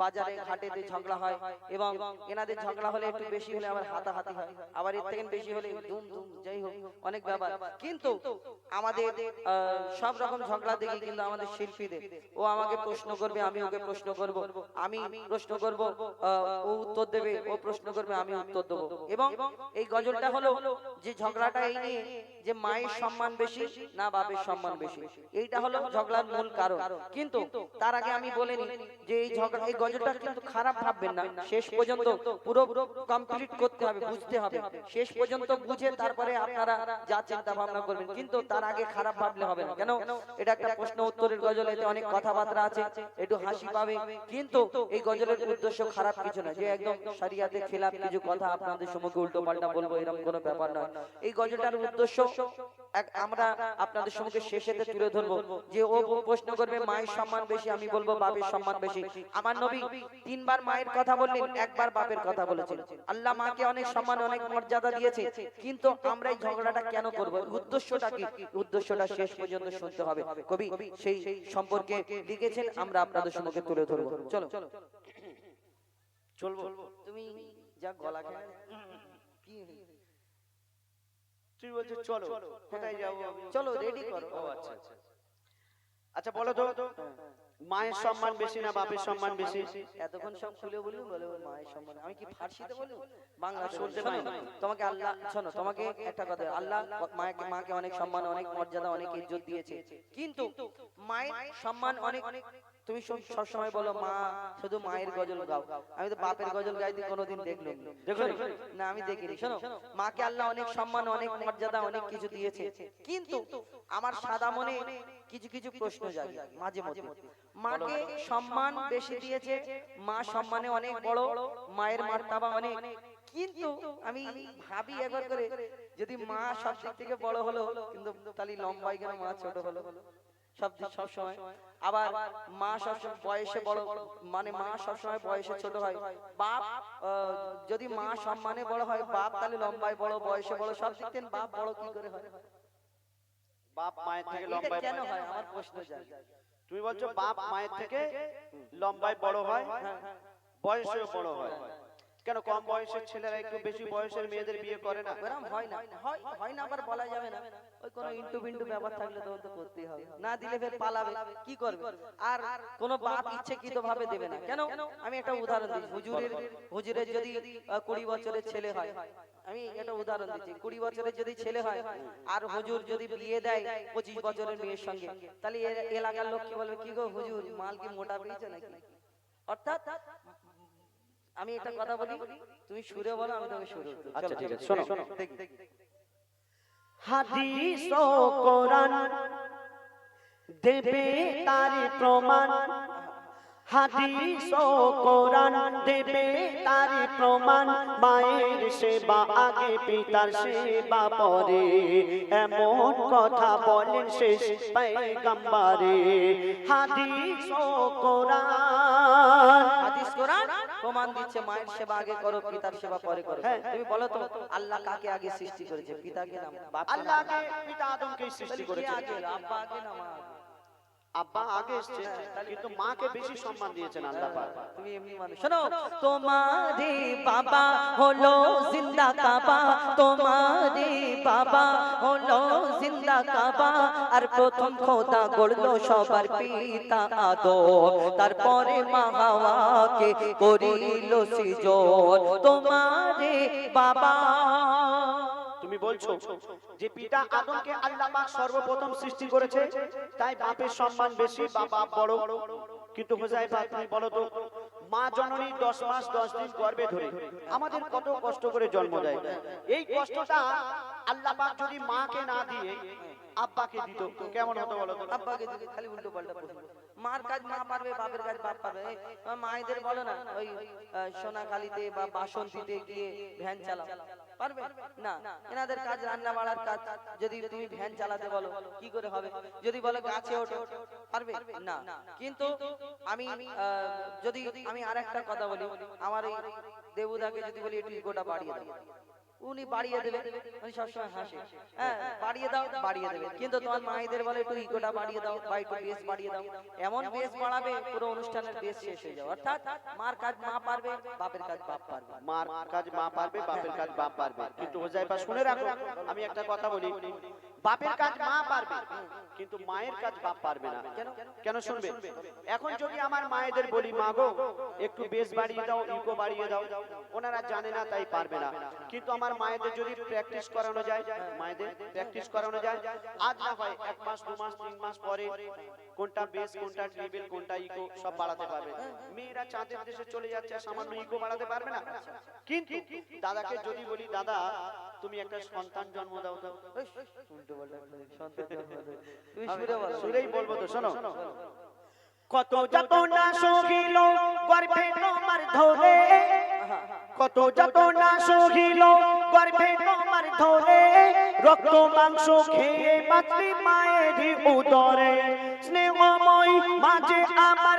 বাজারে ঘাটেতে ঝগড়া হয় এবং এনাদের ঝগড়া হলে একটু বেশি হলে আবার হাতাহাতি হয়। আবার এর থেকে বেশি হলে দুম দুম যাই হোক অনেক ব্যাপার। কিন্তু আমাদের সব রকম ঝগড়া দেখি কিন্তু আমাদের শিল্পীদের। ও আমাকে প্রশ্ন করবে আমি ওকে প্রশ্ন করব। আমি প্রশ্ন করব ও উত্তর দেবে ও প্রশ্ন করবে আমি উত্তর দেবো। এবং এই গজলটা হলো যে ঝগড়াটা এই নিয়ে যে মায়ের সম্মান বেশি না বাপের সম্মান বেশি এইটা হলো ঝগড়ার মূল কারণ কিন্তু তার আগে আমি বলে নিই যে এই ঝগড়া এই গজলটা কিন্তু খারাপ ভাববেন না। শেষ পর্যন্ত পুরো কমপ্লিট করতে হবে, বুঝতে হবে। শেষ পর্যন্ত বুঝে তারপরে আপনারা যা চিন্তা ভাবনা করবেন। কিন্তু তার আগে খারাপ ভাবলে হবে না। কেন? এটা একটা প্রশ্ন উত্তরের গজল এতে অনেক কথাবার্তা আছে, একটু হাসি পাবে। কিন্তু এই গজলের উদ্দেশ্য খারাপ কিছু না। যে একদম সারিয়াতে খেলাপ কিছু কথা আপনাদের সম্মুখে উল্টো পাল্টা বলব, এরকম কোনো ব্যাপার নয়। এই গজলটার উদ্দেশ্য আমরা আপনাদের সম্মুখে শেষেতে তুলে ধরবো যে ও প্রশ্ন করবে মায়ের সম্মান বেশি আমি বলব বাপের সম্মান বেশি। আমার নবী তিনবার মায়ের কথা বললেন একবার বাপের কথা বলেছেন। আল্লাহ মাকে অনেক সম্মান অনেক মর্যাদা দিয়েছে কিন্তু আমরা এই ঝগড়াটা কেন করব? উদ্দেশ্যটা কি? উদ্দেশ্যটা শেষ পর্যন্ত শুনতে হবে। কবি সেই সম্পর্কে লিখেছেন আমরা আপনাদের সম্মুখে তুলে ধরবো। চলো। চলবো তুমি যা গলা কি তুই বলছিস চলো কোথায় যাব? চলো রেডি করো। ও আচ্ছা। আচ্ছা। আচ্ছা বলো তো। মায়ের সম্মান বেশি না বাপের সম্মান বেশি? এতক্ষণ সব খুলে বলুন বলে মায়ের সম্মান আমি কি ফার্সিতে বলুন? বাংলা শুনতে পাই না। তোমাকে আল্লাহ শোনো তোমাকে একটা কথা আল্লাহ মাকে মাকে অনেক সম্মান অনেক মর্যাদা অনেক ইজ্জত দিয়েছে। কিন্তু মায়ের সম্মান অনেক অনেক তুমি সব সময় বলো মা শুধু মায়ের গজল গাও। আমি তো বাপের গজল গাইতে কোনোদিন দেখলাম না। না? আমি দেখিনি। শোনো মাকে আল্লাহ অনেক সম্মান অনেক মর্যাদা অনেক কিছু দিয়েছে। কিন্তু আমার সাদা মনে কিছু কিছু প্রশ্ন জাগে মাঝে মধ্যে। মাকে সম্মান বেশি দিয়েছে মা সম্মানে অনেক বড় মায়ের মার্তাবা অনেক। কিন্তু আমি ভাবি একবার করে যদি মা সব দিক থেকে বড় হলো কিন্তু তাহলে লম্বাই কেন মা ছোট হলো? সব সব সময়। আবার মা সবসময় বয়সে বড় মানে মা সবসময় বয়সে ছোট হয়। বাপ যদি মা সম্মানে বড় হয় বাপ তাহলে লম্বায় বড় বয়সে বড় সব দিক থেকে বাপ বড় কি করে হয়? বাপ মায়ের থেকে লম্বায় কেন হয়? আমার প্রশ্ন যায় তুমি বলছো বাপ মায়ের থেকে লম্বায় বড় হয় বয়সেও বড় হয়। কেন কম বয়সের ছেলেরা একটু বেশি বয়সের মেয়েদের বিয়ে করে না? হয় না। হয় হয় না আবার বলা যাবে না। ওই কোনো ইন্টু বিন্টু ব্যাপার থাকলে তখন তো করতেই হবে। না দিলে ফের পালাবে। কি করবে? আর কোনো বাপ ইচ্ছাকৃত ভাবে দেবে না। কেন? আমি একটা উদাহরণ দিই হুজুরের হুজুরের যদি কুড়ি বছরের ছেলে হয়। আমি একটা উদাহরণ দিচ্ছি। কুড়ি বছরের যদি ছেলে হয় আর হুজুর যদি বিয়ে দেয় পঁচিশ বছরের মেয়ের সঙ্গে তাহলে এলাকার লোক কি বলবে কি গো হুজুর মাল কি মোটা পেয়েছে নাকি? অর্থাৎ আমি একটা কথা বলি তুমি সুরে বলো। আমি তোমাকে সুরে আচ্ছা, ঠিক আছে, চলো, শোনো। হাদিস ও কোরআন দেবে তার প্রমাণ। হাদিস ও কোরআন দেবে তার প্রমাণ। মায়ের সেবা আগে পিতার সেবা পরে। এমন কথা বলেন শেষ পেগম্বরে হাদিস ও কোরআন। হাদিস কোরআন? প্রমাণ দিচ্ছে মায়ের সেবা আগে করো পিতার সেবা পরে করো। হ্যাঁ। তুমি বলো তো আল্লাহ কাকে আগে সৃষ্টি করেছে? পিতাকে না বাপকে না? আল্লাহকে পিতা আদমকে সৃষ্টি করেছে? আগে? আব্বা আগে না মা? আব্বা আগে এসছে কিন্তু মাকে বেশি সম্মান দিয়েছেন আল্লাহ পাক। তুমি এমনি মানুষ শোনো তোমারে বাবা হলো জিন্দা কাবা। তোমারে বাবা হলো জিন্দা কাবা। আর প্রথম খোদা গড়লো সবার পিতা আদম তারপরে মা হাওয়াকে করিল সৃজন তোমারে বাবা বলছো যে পিতা আদমকে আল্লাহ পাক সর্বপ্রথম সৃষ্টি করেছে, তাই বাপের সম্মান বেশি বা বাপ বড়। কিন্তু হোজাইফা তুমি বলো তো, মা জননী দশ মাস দশ দিন গর্ভে ধরে আমাদের কত কষ্ট করে জন্ম দেয়? এই কষ্টটা আল্লাহ পাক যদি মাকে না দিয়ে আব্বাকে দিত, কেমন হতো বলো আব্বাকে দিকে খালি উল্টো পাল্টা মার কাজ মা পারবে, বাপের কাজ বাপ পারবে মায়েদের বলো না, ওই সোনাখালিতে বা বাসন্তীতে গিয়ে ভ্যান চালাও। পারবে? না। এনাদের কাজ রান্না বাড়ার কাজ। যদি তুমি ভ্যান চালাতে বলো, কি করে হবে? যদি বলো গাছে ওঠো, পারবে? না। কিন্তু আমি যদি আমি আর একটা কথা বলি, আমার এই দেবুদাকে যদি বলি একটু ইগোটা বাড়িয়ে দাও। উনি বাড়িয়ে দেবে উনি সবসময় হাসে। হ্যাঁ বাড়িয়ে দাও, বাড়িয়ে দেবে কিন্তু তোমার মায়েদের বলে একটু ইগোটা বাড়িয়ে দাও, বা একটু বেশ বাড়িয়ে দাও। এমন বেশ বাড়াবে, পুরো অনুষ্ঠানের বেশ শেষ হয়ে যাবে। অর্থাৎ মার কাজ মা পারবে, বাপের কাজ বাপ পারবে। মার কাজ মা পারবে, বাপের কাজ বাপ পারবে। কিন্তু হোজাইফা শুনে রাখো, আমি একটা কথা বলি। বাপের কাজ মা পারবে। কিন্তু মায়ের কাজ বাপ পারবে না। কেন? কেন শুনবে? এখন যদি আমার মায়েদের বলি, মা গো, একটু বেশ বাড়িয়ে দাও, ইকো বাড়িয়ে দাও। ওনারা জানে না, তাই পারবে না। কিন্তু আমার মায়েদের যদি প্র্যাকটিস করানো যায়, মায়েদের প্র্যাকটিস করানো যায়, আজ না হয় এক মাস, দু মাস, তিন মাস পরে কোনটা বেস কোনটা ট্রিপল কোনটা ইকো, সব বাড়াতে পারবে। মেয়েরা চাঁদের দেশে চলে যাচ্ছে, সামান্য ইকো বাড়াতে পারবে না। কিন্তু দাদাকে যদি বলি, দাদা তুমি একটা সন্তান জন্ম দাও তো। উল্টো পাল্টা সন্তান জন্ম দেবে। তুমি সুরে বলো। সুরেই বলব তো শোনো। কত যত না সহিল গর্ভে তোমার ধরে কত যত না সহিল গর্ভে তোমার ধরে রক্ত মাংস খেয়ে মাতৃ মায়েরই উদরে। স্নেহময় মাঝে আমার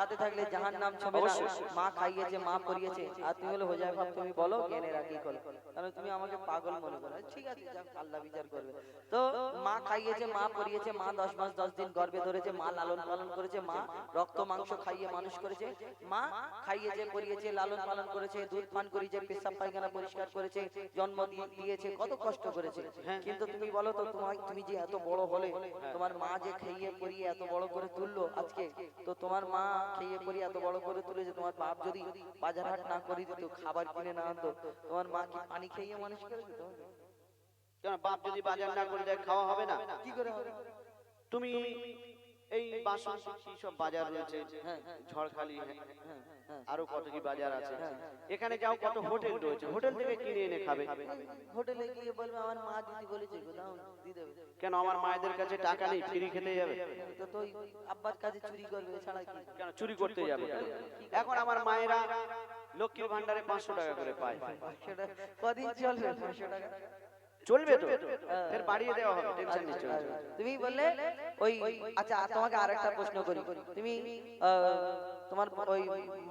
সাথে থাকলে জাহান নাম ছবে না। মা খাইয়েছে মা পরিয়েছে আর তুমি হলো হোজাই ভাব তুমি বলো জ্ঞানের রাখি করো। কারণ তুমি আমাকে পাগল মনে করো। ঠিক আছে আল্লাহ বিচার করবে। তো মা খাইয়েছে মা পরিয়েছে মা দশ মাস দশ দিন গর্ভে ধরেছে মা লালন পালন করেছে মা রক্ত মাংস খাইয়ে মানুষ করেছে। মা খাইয়েছে পরিয়েছে লালন পালন করেছে দুধ পান করিয়েছে পেশাব পায়খানা পরিষ্কার করেছে জন্ম দিয়েছে কত কষ্ট করেছে। কিন্তু তুমি বলো তো তোমার তুমি যে এত বড় হলে তোমার মা যে খাইয়ে পরিয়ে এত বড় করে তুললো আজকে তো তোমার মা খেয়ে করি এত বড় করে তুলেছে তোমার বাপ যদি বাজার হাট না করে দিত খাবার কিনে না আনতো। তোমার মা কি পানি খেয়ে মানুষ করে দিত কেন বাপ যদি বাজার না করে দেয় খাওয়া হবে না কি করে হবে? তুমি এই বাসন কি সব বাজার রয়েছে। হ্যাঁ ঝড়খালি হ্যাঁ আরও কত কি বাজার আছে। এখানে যাও কত হোটেল রয়েছে। হোটেল থেকে কিনে এনে খাবে। হোটেলে গিয়ে বলবে আমার মা দিদি বলেছে দাও দিয়ে দেবে। কেন আমার মায়েদের কাছে টাকা নেই ফ্রি খেতে যাবে? তো তুই আব্বার কাছে চুরি করবে ছাড়া কি? কেন চুরি করতে যাবে এখন আমার মায়েরা লক্ষ্মীর ভান্ডারে পাঁচশো টাকা করে পায়। কদিন চলবে পাঁচশো টাকা? চলবে তো? ফের বাড়িয়ে দেওয়া হবে টেনশন নিচ্ছে তুমি বললে ওই আচ্ছা তোমাকে আরেকটা প্রশ্ন করি। তুমি তোমার ওই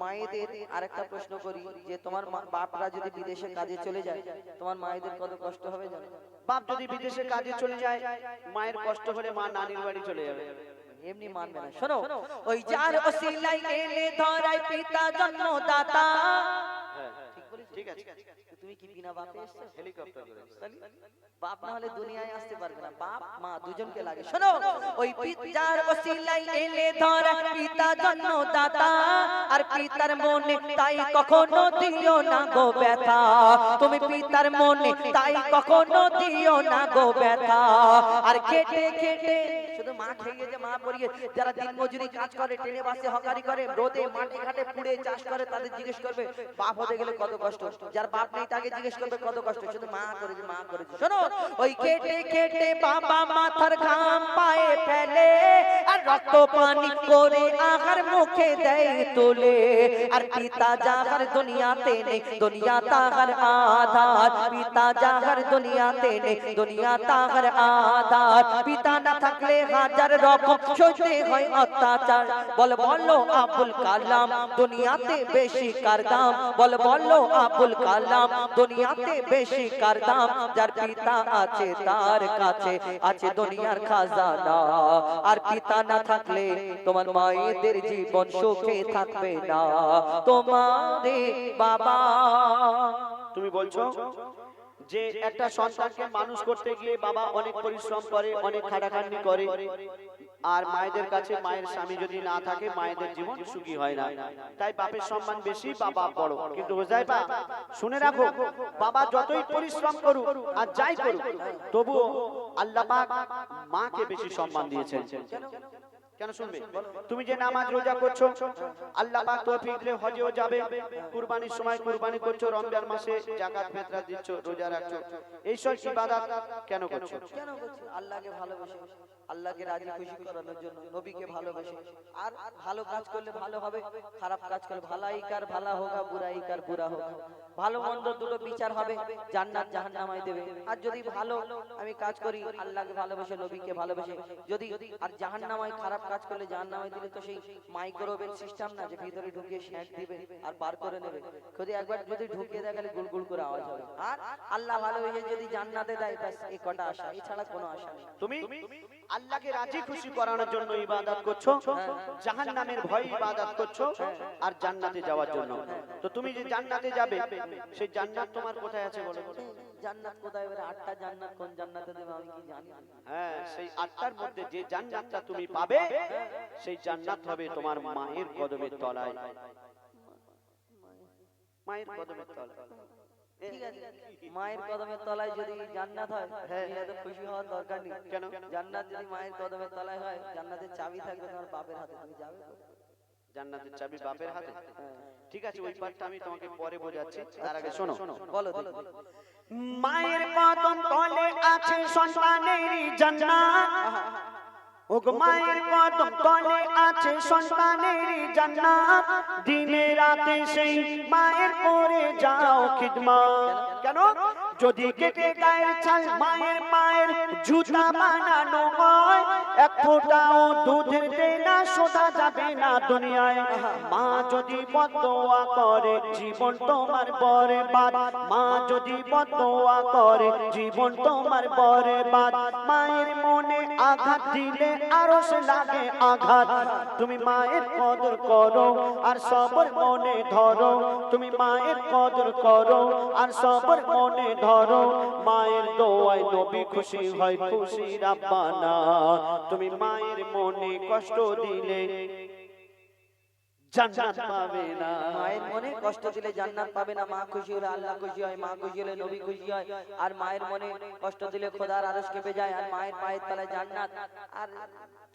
মায়েদের আরেকটা প্রশ্ন করি যে তোমার বাপরা যদি বিদেশে কাজে চলে যায় তোমার মায়েদের কত কষ্ট হবে জানো? বাপ যদি বিদেশে কাজে চলে যায় মায়ের কষ্ট হলে মা নানির বাড়ি চলে যাবে। এমনি মানবে না। শোনো ওই যার ওসিলাই এলে ধরাই পিতা জন্মদাতা। হ্যাঁ ঠিক আছে। তুমি কি বিনা বাপে এসছো? হেলিকপ্টার করে বাপ না হলে দুনিয়ায় আসতে পারবে না। বাপ মা দুজনকে লাগে। শোনো ওই পিতার ওসিলাই এলে ধরা পিতা জন্মদাতা। আর পিতার মনে তাই কখনো দিও না গো ব্যথা। তুমি পিতার মনে তাই কখনো দিও না গো ব্যথা। আর খেটে খেটে শুধু মা খেয়ে যে মা পড়িয়ে যারা দিন মজুরি কাজ করে ট্রেনে বাসে হকারি করে রোদে মাঠে ঘাটে পুড়ে চাষ করে তাদের জিজ্ঞেস করবে বাপ হতে গেলে কত কষ্ট? যার বাপ নেই তাকে জিজ্ঞেস করবে কত কষ্ট? শুধু মা করেছে মা করেছে। শোনো ওই কেটে কেটে বাবা মাথার ঘাম পায়ে ফেলে আর রক্ত পানি করে আহার মুখে দেয় তোলে। আর পিতা যাহার দুনিয়াতে নেই দুনিয়া তাহার আধার। পিতা যাহার দুনিয়াতে নেই দুনিয়া তাহার আধার পিতা না থাকলে হাজার রকম সইতে হয় অত্যাচার। বল, বলো, আবুল কালাম, দুনিয়াতে বেশি কার দাম? বল, বলো, আবুল কালাম, দুনিয়াতে বেশি কার দাম? যার পিতা আছে তার কাছে, আছে দুনিয়ার খাজানা। আর পিতা না থাকলে তোমার মায়েদের জীবন সুখে থাকবে না। তোমারে বাবা। তুমি বলছো? যে একটা সন্তানকে মানুষ করতে গিয়ে বাবা অনেক পরিশ্রম করে, অনেক খাটাখাটনি করে, আর মায়েদের কাছে মায়ের স্বামী যদি না থাকে, মায়েদের জীবন সুখী হয় না। তাই বাপের সম্মান বেশি, বাবা বড়। কিন্তু হোজাইফা, শুনে রাখো, বাবা যতই পরিশ্রম করুক আর যাই করুক, তবুও আল্লাহ মাকে বেশি সম্মান দিয়েছেন। কেন শুনবে? তুমি যে নামাজ রোজা করছ আল্লাহ পাক তৌফিক দিলে হজেও যাবে কুরবানির সময় কুরবানি করছ রমজান মাসে জাকাত ফিতরা দিচ্ছ রোজা রাখছো। এইসব ইবাদত কেন করছ? কেন করছি? আল্লাহকে ভালোবেসে। আল্লাহকে রাজি খুশি করানোর জন্য নবীকে ভালোবেসে। আর ভালো কাজ করলে ভালো হবে খারাপ কাজ করলে ভালাই কার ভালা হোগা বুরাই কার বুরা হোগা ভালো মন্দ দুটো বিচার হবে জান্নাত জাহান্নামায় দেবে। আর যদি ভালো আমি কাজ করি আল্লাহকে ভালোবেসে নবীকে ভালোবেসে যদি আর জাহান্নামায় খারাপ কাজ করলে জাহান্নামায় দিলে তো সেই মাইক্রোওয়েভ সিস্টেম না যে ভিতরে ঢুকিয়ে শ্যাক দিবে আর বার করে নেবে। যদি একবার যদি ঢুকিয়ে দেয় খালি গুলগুল করে আওয়াজ হবে। আর আল্লাহ ভালোবেসে যদি জান্নাতে দেয় ব্যাস এই কটা আশা। এছাড়া কোনো আশা নেই। তুমি আল্লাহকে রাজি খুশি করানোর জন্য ইবাদত করছ? জাহান্নামের ভয় ইবাদত করছ? আর জান্নাতে যাওয়ার জন্য? তো তুমি যে জান্নাতে যাবে সেই জান্নাত তোমার কোথায় আছে বলো? জান্নাত কোথায়? এবারে আটটা জান্নাত কোন জান্নাতে দেবে আমি কি জানি? হ্যাঁ সেই আটটার মধ্যে যে জান্নাতটা তুমি পাবে সেই জান্নাত হবে তোমার মায়ের কদমের তলায়। মায়ের কদমের তলায়। ঠিক আছে। মায়ের কদমের তলায় যদি জান্নাত হয় এত খুশি হওয়ার দরকার নেই। কেন? জান্নাত যদি মায়ের কদমের তলায় হয় জান্নাতের চাবি থাকবে তোমার বাপের হাতে তুমি যাবে? জান্নাতের চাবি বাপের হাতে? ঠিক আছে ওই পার্টটা আমি তোমাকে পরে বোঝাচ্ছি। তার আগে শোনো। বলো মায়ের কদম তলে আছে সন্তানের জান্নাত। ওগো মায়ের কদম তলে আছে সন্তানের জান্নাত। দিনে রাতে সেই মায়ের করে যাও খিদমত কেন? যদি কেটে গায়ের ছাল মায়ের মায়ের জুতা বানানো হয়। এক ফোঁটাও দুধের শোধা যাবে না দুনিয়ায়। মা যদি বদোয়া করে, জীবন তোমার বরে বাদ মা যদি বদোয়া করে, জীবন তোমার বরে বাদ মায়ের মনে আঘাত দিলে আরও সে লাগে আঘাত। তুমি মায়ের কদর করো আর সবর মনে ধরো। তুমি মায়ের কদর করো আর সবর মনে ধরো। মায়ের দোয়ায় নবী খুশি হয় খুশি রাব্বানা তুমি মায়ের মনে কষ্ট দিলে জান্নাত পাবে না। মায়ের মনে কষ্ট দিলে জান্নাত পাবে না। মা খুশি হলে আল্লাহ খুশি হয় মা খুশি হলে নবী খুশি হয়। আর মায়ের মনে কষ্ট দিলে খোদার আরশ কেঁপে যায় আর মায়ের পায়ের তলায় জান্নাত। আর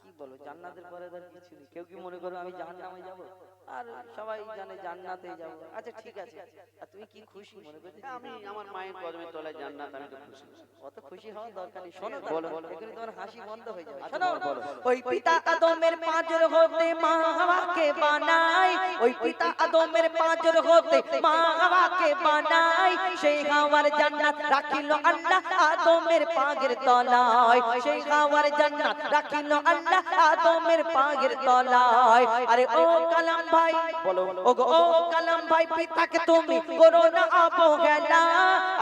কি বলো জান্নাতের পরে ধর কিছু নেই। কেউ কি মনে করো আমি জাহান্নামে যাব? আর সবাই জানে জান্নাতে যাব। আচ্ছা ঠিক আছে। আর তুমি কি খুশি মনে করছ? আমি আমার মায়ের কদমের তলায় জান্নাত আমি তো খুশি। অত খুশি হওয়ার দরকার নেই। শোনো বলো, বলো। এখানে তোমার হাসি বন্ধ হয়ে যাবে। আচ্ছা, শোনো বলো। ওই পিতা আদমের পাঁচর হতে মা হাওয়াকে বানায়। ওই পিতা আদমের পাঁচর হতে মা হাওয়াকে বানায়। সেই হাওয়ার জান্নাত রাখিল আল্লাহ আদমের পাগের তলায়। সেই হাওয়ার জান্নাত রাখিল আল্লাহ আদমের পাগের তলায়। আরে ও কালাম ভাই, বলো ও ও কালাম ভাই, পিতাকে তুমি করো না অবহেলা।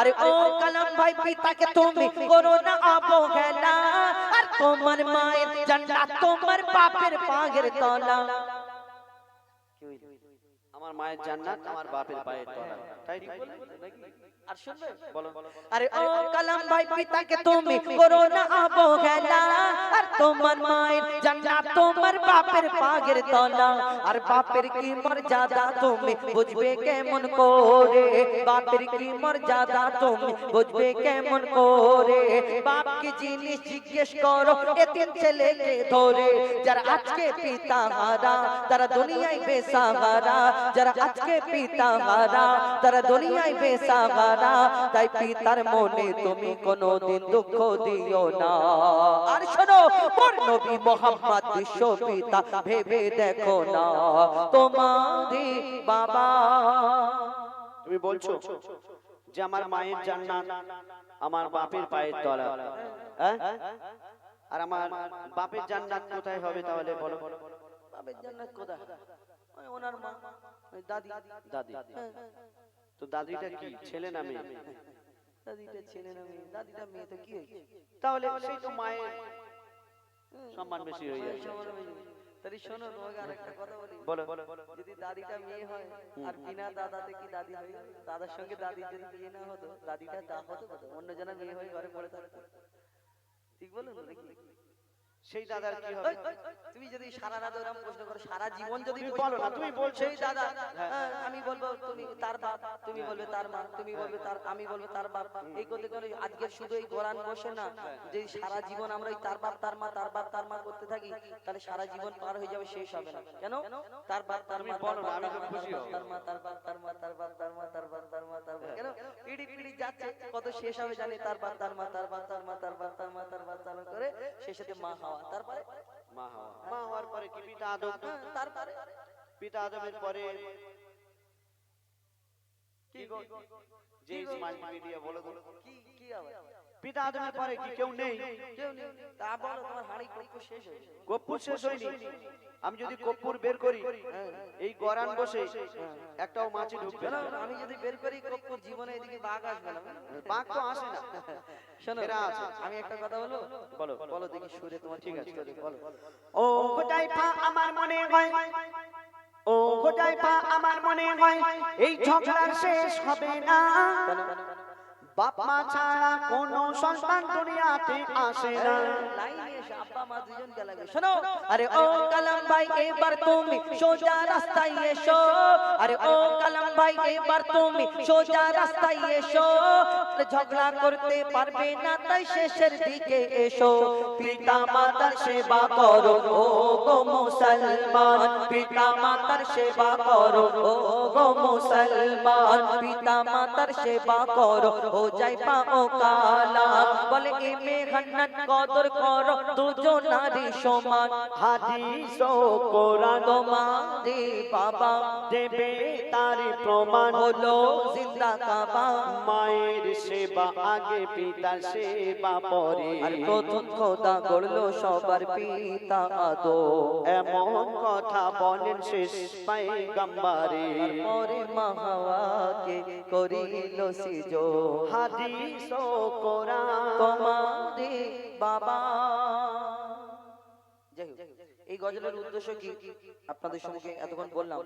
আরে, ও কালাম ভাই, পিতাকে তুমি করো না অবহেলা। আর তোমার মায়ের জান্নাত, তোমার বাপের পাগের তলা। আমার মায়ের জান্নাত আমার বাপের পায়ের তলায় তাই ঠিক বললাম? আর শুনবে? বলো। আরে ও কালাম ভাই পিতাকে তুমি করো না অবহেলা। আর তোমার মায়ের জান্নাত তোমার বাপের পাগের তলা। আর বাপের কি মর্যাদা তুমি বুঝবে কেমন করে? বাপের কি মর্যাদা তুমি বুঝবে কেমন করে? বাপকে জিনিস জিজ্ঞেস করো এতিম ছেলেকে ধরে? যারা আজকে পিতা হারা তারা দুনিয়ায় বেসাহারা। যারা আজকে পিতা হারা তারা দুনিয়ায় বেসাহারা তাই পিতার মনে তুমি কোনো দিন দুঃখ দিও না। আর শোনো মোর নবী মোহাম্মদ বিশ্ব পিতা ভেবে দেখো না। তোমারই বাবা। তুমি বলছো যে আমার মায়ের জান্নাত আমার বাপের পায়ের তলা। হ্যাঁ? আর আমার বাপের জান্নাত কোথায় হবে তাহলে বলো? বাবের জান্নাত কোথায়? ওনার মা। দাদি। দাদি। হ্যাঁ, তো দাদিটা কি? ছেলে না মেয়ে? দাদিটা ছেলে না মেয়ে। দাদিটা মেয়ে তো কি তাহলে সেই তো মায়ের সম্মান বেশি হয়ে যাচ্ছে তাহলে শোনো তোমাকে আরেকটা কথা বলি। বলো। যদি দাদিটা মেয়ে হয় আর বিনা দাদাতে কি দাদি হয় দাদার সঙ্গে দাদি যদি বিয়ে না হতো দাদিটা দা হতো অন্য জনের মেয়ে হয়ে ঘরে পড়ে থাকতো। ঠিক বলুন দেখি সেই দাদার কি হবে তুমি যদি সারা রাত ওরকম প্রশ্ন করো সারা জীবন যদি বলো না, তুমি বলছো। সেই দাদা হ্যাঁ, আমি বলব তুমি তার বাপ তুমি বলবে তার মা তুমি বলবে তার আমি বলব তার বাপ এই করতে করে আজকে শুধু এই কোরআন বসে না যে সারা জীবন আমরা এই তার বাপ তার মা তার বাপ তার মা করতে থাকি তাহলে সারা জীবন পার হয়ে যাবে শেষ হবে না কেন তার বাপ তার মা বলো তার না, আমি তো খুশি হব। তার মা তার বাপ তার মা তার বাপ তার মা তার বাপ তার মা তার বাপ কেন পিড়ি পিড়ি যাচ্ছে কত শেষ হবে জানি তার বাপ তার মা তার বাপ তার মা তার বাপ তার মা তার বাপ তার মা করে শেষেতে মা হওয়া। তারপরে মা হওয়া। মা হওয়ার পরে কি পিতা আদম? হ্যাঁ, তারপরে পিতা আদমের পরে কি গো? যে দিয়ে বলে কি কি আবার পিতা আদমের পরে কি কেউ নেই? কেউ নেই? তা বলো তোমার হাড়ি কপ্প শেষ হয়েছে কপ্পুর শেষ হয়নি। আমি যদি কপ্পুর বের করি এই গরান বসে একটাও মাছি ঢুকবে না। আমি যদি বের করি কপ্পুর জীবনে এদিকে বাঘ আসবে না। বাঘ তো আসে না। শোনো এরা আছে। আমি একটা কথা বলো? বলো। বলো দেখি সুরে তোমার ঠিক আছে বলো। ও গোটাই পা আমার মনে হয় ও গোটাই পা আমার মনে হয় এই ঝগড়া শেষ হবে না। বাপ মা ছাড়া কোনো সন্তান দুনিয়াতে আসে না। শোনো আরে ও কালাম ভাই এবার তুমি সোজা রাস্তায় এসো। আরে ও কালাম ভাই এবার তুমি সোজা রাস্তায় এসো। ঝগড়া করতে পারবে না তাই শেষের দিকে এসো। পিতা মাতার সেবা করো ও গো মুসলমান। পিতা মাতার সেবা করো ও গো মুসলমান। পিতা মাতার সেবা করো ও যাই পাও কালা। বলে এ মেঘান্নাত কদর করো দুজনারই সমান। হাদিস ও কোরআন তোমারে বাবা দেবে তার প্রমাণ। হলো জিন্দা কাবা। মায়ের সেবা আগে পিতার সেবা পরে। আর প্রথম খোদা গড়লো সবার পিতা আদো এমন কথা বলেন শেষ পাইগাম্বারে পরে মাহাওয়াকে করিল সিজো হাদিস ও কোরআন। তোমারে বাবা। যাই হোক, এই গজলের উদ্দেশ্য কি? আপনাদের সঙ্গে এতক্ষণ বললাম।